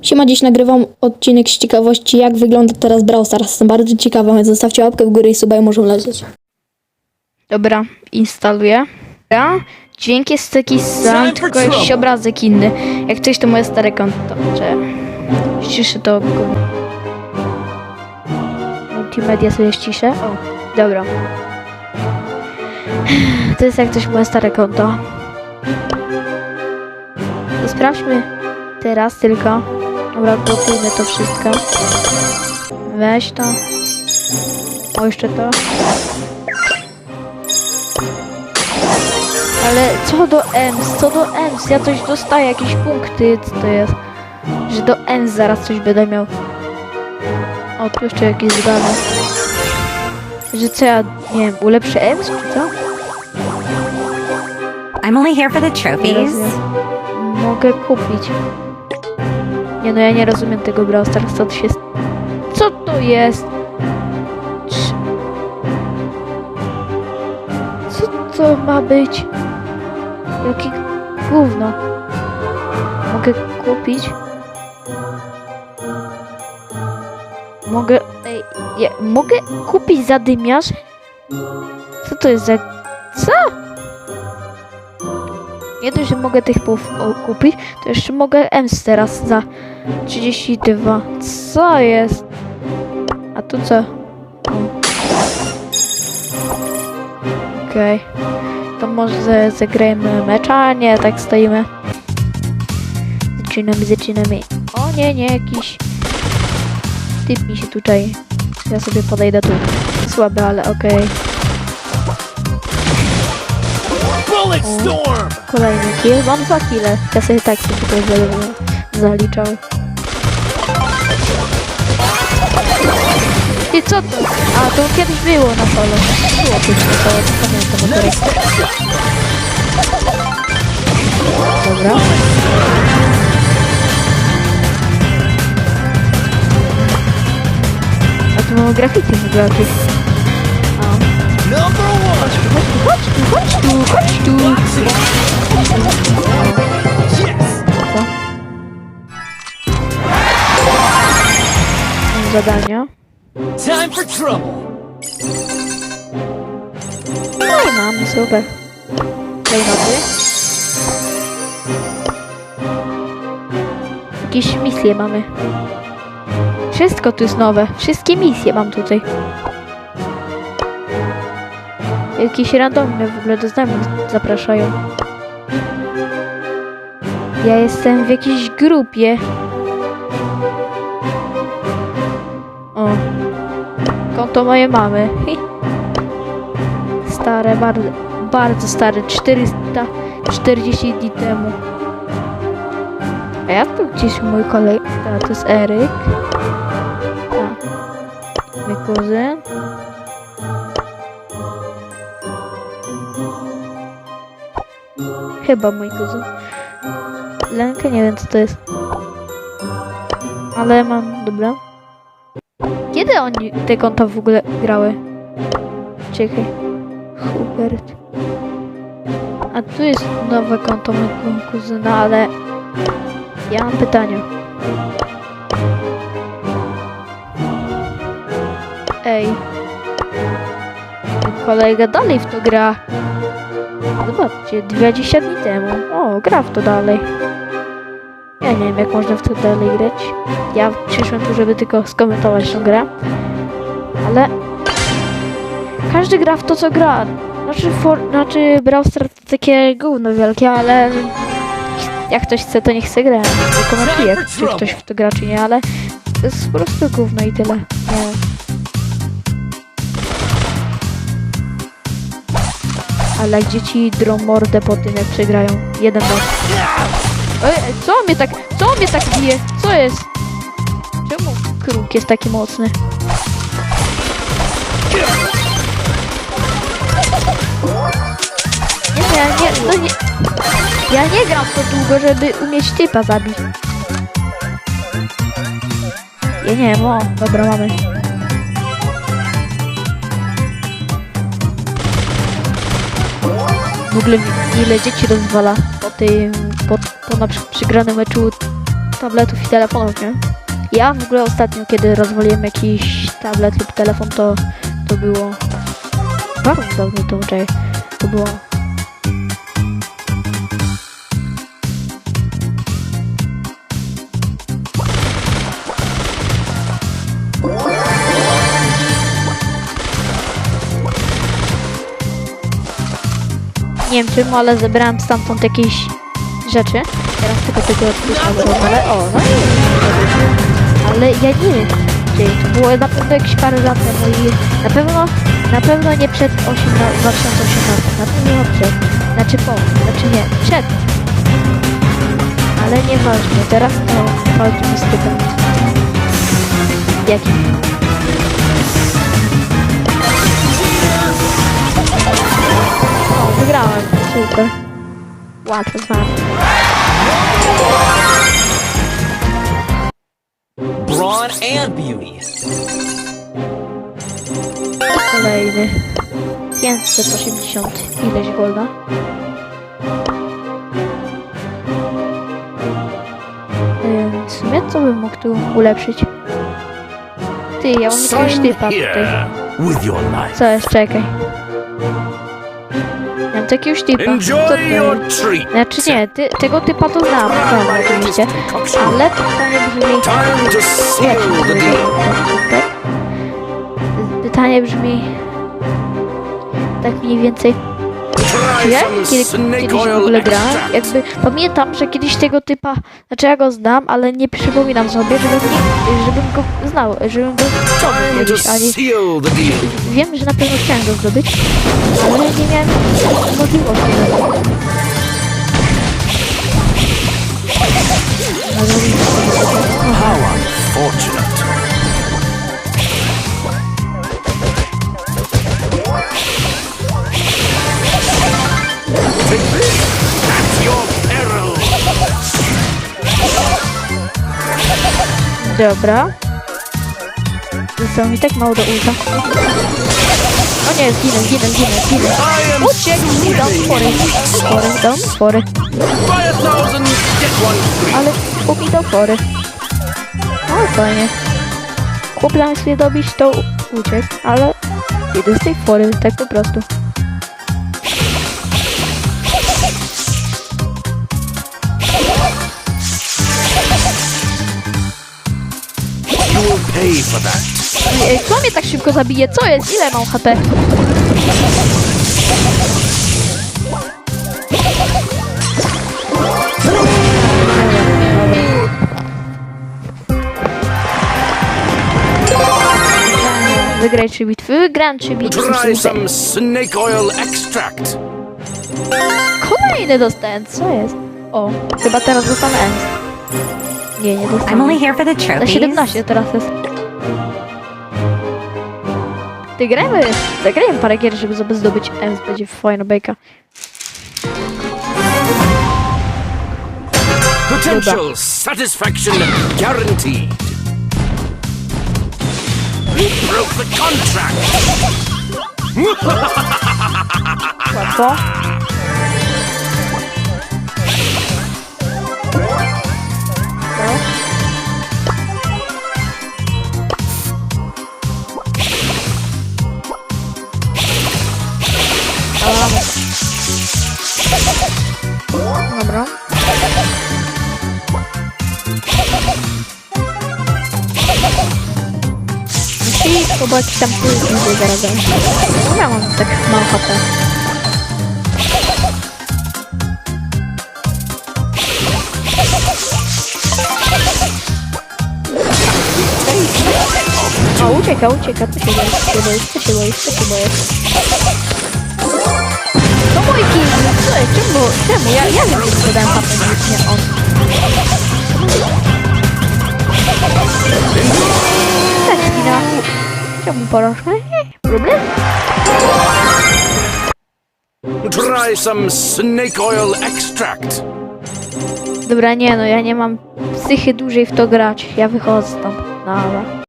Siema, dziś nagrywam odcinek z ciekawości, jak wygląda teraz Brawl Stars. Jestem bardzo ciekawa, więc zostawcie łapkę w górę i suba i może lecieć. Dobra, instaluję. Dobra, dźwięk jest taki sam, tylko jakiś obrazek inny. Jak coś to moje stare konto. Czy ściszę to. Multimedia sobie ściszę. O, dobra. To jest jak coś moje stare konto. I sprawdźmy teraz tylko. Dobra, blokujmy to wszystko. Weź to. O, jeszcze to. Ale co do EMS, co do EMS, ja coś dostaję, jakieś punkty, co to jest? Że do EMS zaraz coś będę miał. O, tu jeszcze jakieś zdane. Że co ja, nie wiem, ulepszę EMS, czy co? I'm only here for the trophies. Mogę kupić. Nie no, ja nie rozumiem tego Brawl Stars, co to się... Co to jest? Co to ma być? Jakie gówno? Mogę kupić? Mogę... Ej, ja, mogę kupić zadymiarz? Co to jest za... Co? Nie dość, że mogę tych o, kupić, to jeszcze mogę EMS teraz za 32. Co jest? A tu co? Okej. To może za- zagrajmy mecza? A Nie, tak stoimy. Zaczynamy, zaczynamy. O nie, nie, jakiś typ mi się tutaj. Ja sobie podejdę tu. Słaby, ale okej. Bullet Kolejny kill. Mam dwa kile. Ja sobie tak się tutaj za- zaliczał. I co to? A, to kiedyś było na solo. Było na solo, to pamiętam akurat. Dobra. A tu mamy graffiti w ogóle jakieś. Tu, chodź tu, chodź tu. Co? Mam zadania. Time for trouble! No i mamy, super. Klejnoty. Jakieś misje mamy. Wszystko tu jest nowe. Wszystkie misje mam tutaj. Jakieś randomy w ogóle do znajomych zapraszają. Ja jestem w jakiejś grupie. O. Konto moje mamy. Stare, bardzo, bardzo stare. 440 dni temu. A ja tu gdzieś mój kolega. To jest Eryk. A. Mój kuzyn. Chyba mój kuzyn. Lenkę nie wiem co to jest. Ale mam, dobra. Kiedy oni te konta w ogóle grały? Czekaj. Hubert. A tu jest nowe konto mojego kuzyna, ale ja mam pytanie. Ej. Kolega dalej w to gra. Zobaczcie, 20 dni temu. O, gra w to dalej. Ja nie wiem, jak można w to dalej grać. Ja przyszłem tu, żeby tylko skomentować tą grę. Ale każdy gra w to, co gra. Znaczy, for, znaczy to takie gówno wielkie, ale jak ktoś chce, to niech chce gra. Nie komentuję, czy ktoś w to gra, czy nie, ale to jest po prostu gówno i tyle. Nie Ale jak dzieci drą mordę po tym, jak przegrają. Jeden. Ej, co mnie tak, co mnie tak bije? Co jest? Czemu kruk jest taki mocny? Nie, nie, nie, no nie. Ja nie gram to długo, żeby umieć typa zabić. Ja nie o, dobra, mamy. W ogóle ile dzieci rozwala po tym, po, po na przykład przegranym meczu tabletów i telefonów, nie? Ja w ogóle ostatnio, kiedy rozwaliłem jakiś tablet lub telefon, to, to było bardzo dawno to to było nie wiem czym, ale zebrałem stamtąd jakieś rzeczy. Teraz tylko tego odpuszczam, ale o, no i ale ja nie wiem, gdzie to było na pewno jakieś parę lat temu i na pewno, na pewno nie przed 18, 2018, na pewno przed, znaczy po, znaczy nie, przed. Ale nieważne, teraz to walczymy z typem. Jaki? Super. Łatwo z wami. Brawn and beauty. Kolejny. 580 ileś golda. Ym, W sumie co bym mógł tu ulepszyć? Ty, ja mam jakiegoś typa tutaj. Co jest? Czekaj. Ja jakiegoś typa. Co treat. Znaczy nie, ty, tego typa to znam, znam oczywiście. Ale pytanie brzmi... To the deal. Pytanie brzmi... Tak mniej więcej... Wie? some Kiedy, kiedyś w ogóle grałem, jakby pamiętam, że kiedyś tego typa, znaczy ja go znam, ale nie przypominam sobie, żebym, nie, żebym znał, żebym go zdobył kiedyś, deal. wiem, że na pewno chciałem go zdobyć, ale nie miałem możliwości. How unfortunate. Dobra. Zostało mi tak mało do ulta. O nie, zginę, zginę, zginę, zginę. Uciekł, dam spory, spory, spory. One free. Ale chłop mi dał fory. O, fajnie. Zamiast mnie dobić, to uciekł, ale idę z tej fory, tak po prostu. You will pay for that. Ej, Kto mnie tak szybko zabije? Co jest? Ile mam HP? Wygraj trzy bitwy, wygram trzy bitwy. Try some snake oil extract. Kolejny dostałem, co jest? O, chyba teraz dostanę End. Nie, nie I'm only dostanę. here for the Na trophies. 17 teraz jest. Ty grajmy, zagrajmy parę gier, żeby zdobyć Ems, będzie fajna bejka. Potential satisfaction guaranteed. We broke the contract. Łatwo. Dobra. Dobra. I chyba jakiś tam pół będzie zaraz. No ja mam tak mało HP. O, ucieka, ucieka, co się boisz, No mój kill, co jest, czemu, czemu, ja, ja wiem, że podałem HP, nie, on. Tak, chwila. Czemu porażka? Nie, problem? Try some snake oil extract. Dobra, nie no, ja nie mam psychy dłużej w to grać, ja wychodzę tam, dobra.